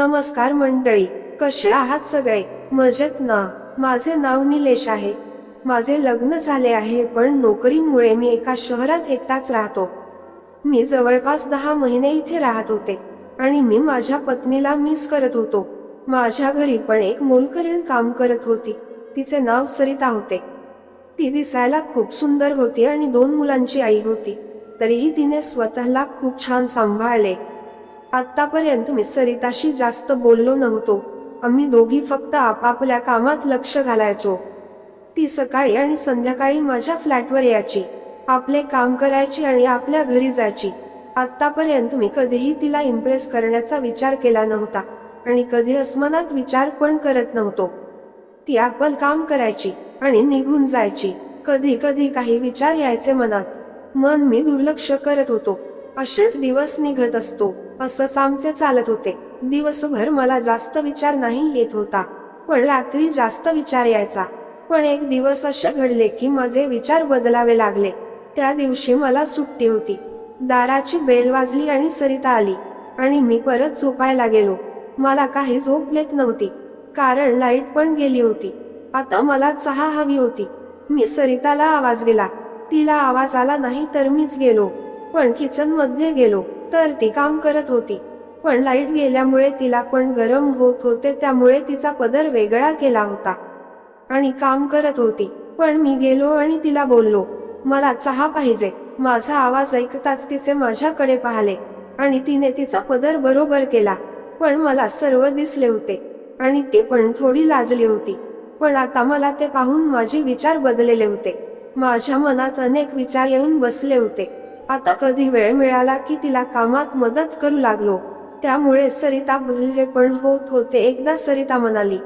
नमस्कार मंडळी कसे आहात सगळे? मजेत ना? माझे नाव निलेश आहे. माझे लग्न झाले आहे पण नोकरीमुळे मी एका शहरात एकटाच राहतो. मी जवळपास दहा महिने इथे राहत होते आणि मी माझ्या पत्नीला मिस करत होतो. माझ्या घरी पण एक मोलकरीण काम करत होती. तिचे नाव सरिता होते. ती दिसायला खूप सुंदर होती आणि दोन मुलांची आई होती. तरीही तिने स्वतःला खूप छान सांभाळले. आतापर्यंत मी सरिताशी जास्त बोललो नव्हतो. आम्ही दोघी फक्त आपापल्या कामात लक्ष घालायचो. ती सकाळी आणि संध्याकाळी माझ्या फ्लॅटवर यायची. आपले काम करायची आणि आपल्या घरी जायची. आतापर्यंत मी कधीही तिला इम्प्रेस करण्याचा विचार केला नव्हता आणि कधी अस्मनात विचार पण करत नव्हतो. ती आपण काम करायची आणि निघून जायची. कधी कधी काही विचार यायचे मनात. मन मी दुर्लक्ष करत होतो. असेच दिवस निघत असतो. असंच आमचे चालत होते. दिवसभर मला जास्त विचार नाही येत होता. पण रात्री जास्त विचार यायचा. पण एक दिवस असे घडले की माझे विचार बदलावे लागले. त्या दिवशी मला सुट्टी होती. दाराची बेल वाजली आणि सरिता आली. आणि मी परत झोपायला गेलो. मला काही झोप येत नव्हती. कारण लाइट पण गेली होती. आता मला चहा हवी होती. मी सरिताला आवाज दिला. तिला आवाज आला नाही तर मीच गेलो. पण किचनमध्ये गेलो तर ती काम करत होती. पण लाइट गेल्यामुळे तिला पण गरम होत होते त्यामुळे तिचा पदर वेगळा केला होता. आणि काम करत होती. पण मी गेलो आणि तिला बोललो मला चहा पाहिजे. माझा आवाज ऐकताच तिचे माझ्याकडे पाहिले. आणि तिने तिचा पदर बरोबर केला. पण मला सर्व दिसले होते. आणि ते पण थोडी लाजली होती. पण आता मला ते पाहून माझे विचार बदललेले होते. माझ्या मनात अनेक विचार येऊन बसले होते. आता कधी वेळ मिळाला की तिला कामात मदत करू लागलो. त्यामुळे सरिता बदलले पण होत होते एकदा सरिता म्हणाली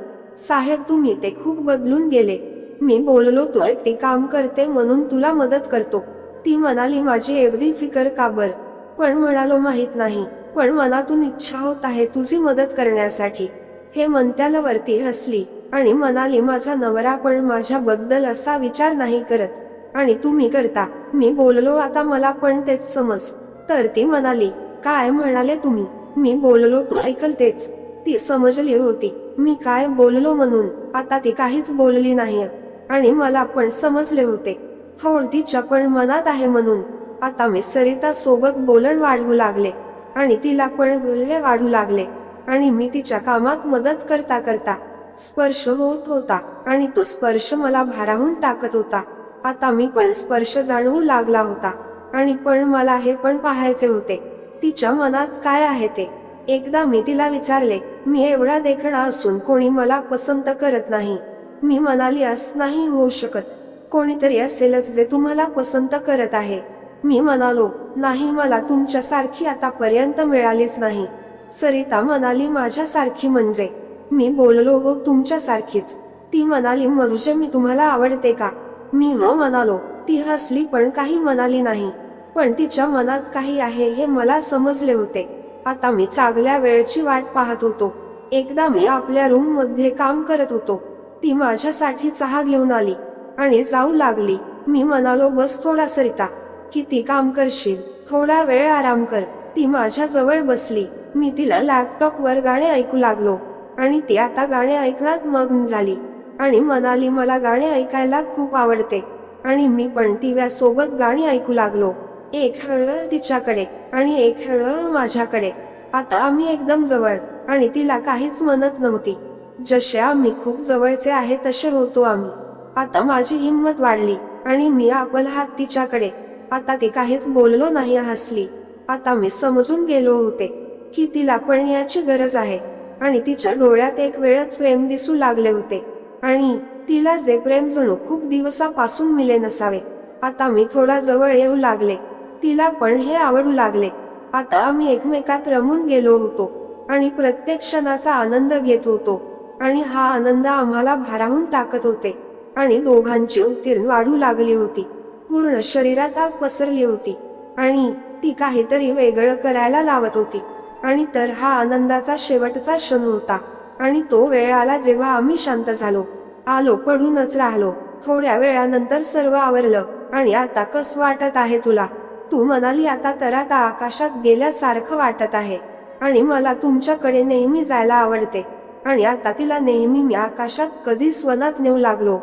साहेब तुम्ही ते खूप बदलून गेले. मी बोललो तू एकटी काम करते म्हणून तुला मदत करतो. ती म्हणाली माझी एवढी फिकर का बर? पण म्हणालो माहीत नाही. पण मनातून इच्छा होत आहे तुझी मदत करण्यासाठी. हे म्हणत्याला वरती हसली आणि म्हणाली माझा नवरा पण माझ्याबद्दल असा विचार नाही करत. आणि तुम्ही करता. मी बोललो आता मला पण तेच समज. तर ती म्हणाली काय म्हणाले तुम्ही? मी बोललो तू ऐकल तेच. ती समजली होती. मी काय बोललो म्हणून? आता ती काहीच बोलली नाही. आणि मला पण समजले होते. थोड तिच्या पण मनात आहे म्हणून. आता मी सरिता सोबत बोलण वाढवू लागले. आणि तिला पण बोलले वाढू लागले. आणि मी तिच्या कामात मदत करता करता स्पर्श होत होता. आणि तो स्पर्श मला भाराहून टाकत होता. आता मी पण स्पर्श जाणवू लागला होता. आणि पण मला हे पण पाहायचे होते. तिच्या मनात काय आहे ते? एकदा मी तिला विचारले मी एवढा देखणा असून कोणी मला पसंत करत नाही. मी म्हणाली अस नाही होऊ शकत. कोणीतरी असेलच जे तुम्हाला पसंत करत आहे. मी म्हणालो नाही मला तुमच्यासारखी आतापर्यंत मिळालीच नाही. सरिता म्हणाली माझ्यासारखी म्हणजे. मी बोललो हो तुमच्यासारखीच. ती म्हणाली म्हणजे मी तुम्हाला आवडते का? मी हो म्हणालो ती हसली पण काही म्हणाली नाही. पण तिच्या मनात काही आहे हे मला समजले होते. आता मी चांगल्या वेळची वाट पाहत होतो. एकदा मी आपल्या रूममध्ये काम करत होतो. ती माझ्यासाठी चहा घेऊन आली आणि जाऊ लागली. मी म्हणालो बस थोडा सरिता किती काम करशील? थोडा वेळ आराम कर. ती माझ्या जवळ बसली. मी तिला लॅपटॉप वर गाणे ऐकू लागलो आणि ती आता गाणे ऐकण्यात मग्न झाली. आणि म्हणाली मला गाणे ऐकायला खूप आवडते. आणि मी पण टीव्या सोबत गाणी ऐकू लागलो. एक हळ तिच्याकडे आणि एक हळ माझ्याकडे. आता आम्ही एकदम जवळ आणि तिला काहीच म्हणत नव्हती. जसे आम्ही खूप जवळचे आहे तसे होतो आम्ही. आता माझी हिंमत वाढली आणि मी आपला हात तिच्याकडे. आता ती काहीच बोललो नाही हसली. आता मी समजून गेलो होते की तिला पण याची गरज आहे. आणि तिच्या डोळ्यात एक वेळच प्रेम दिसू लागले होते. आणि तिला जे प्रेम जणू खूप दिवसापासून मिले नसावे. आता मी थोडा जवळ येऊ लागले. तिला पण हे आवडू लागले. आता आम्ही एकमेकात रमून गेलो होतो आणि प्रत्येक क्षणाचा आनंद घेत होतो. आणि हा आनंद आम्हाला भाराहून टाकत होते. आणि दोघांची उत्तीर्ण वाढू लागली होती. पूर्ण शरीरात आग पसरली होती. आणि ती काहीतरी वेगळं करायला लावत होती. आणि तर हा आनंदाचा शेवटचा क्षण होता. आणि तो वेळ आला जेव्हा आम्ही शांत झालो. आलो पडूनच राहिलो. थोड्या वेळानंतर सर्व आवरलं. आणि आता कस वाटत आहे तुला? तू म्हणाली आता तर आता आकाशात गेल्यासारखं वाटत आहे. आणि मला तुमच्याकडे नेहमी जायला आवडते. आणि आता तिला नेहमी मी आकाशात कधी स्वनात नेऊ लागलो.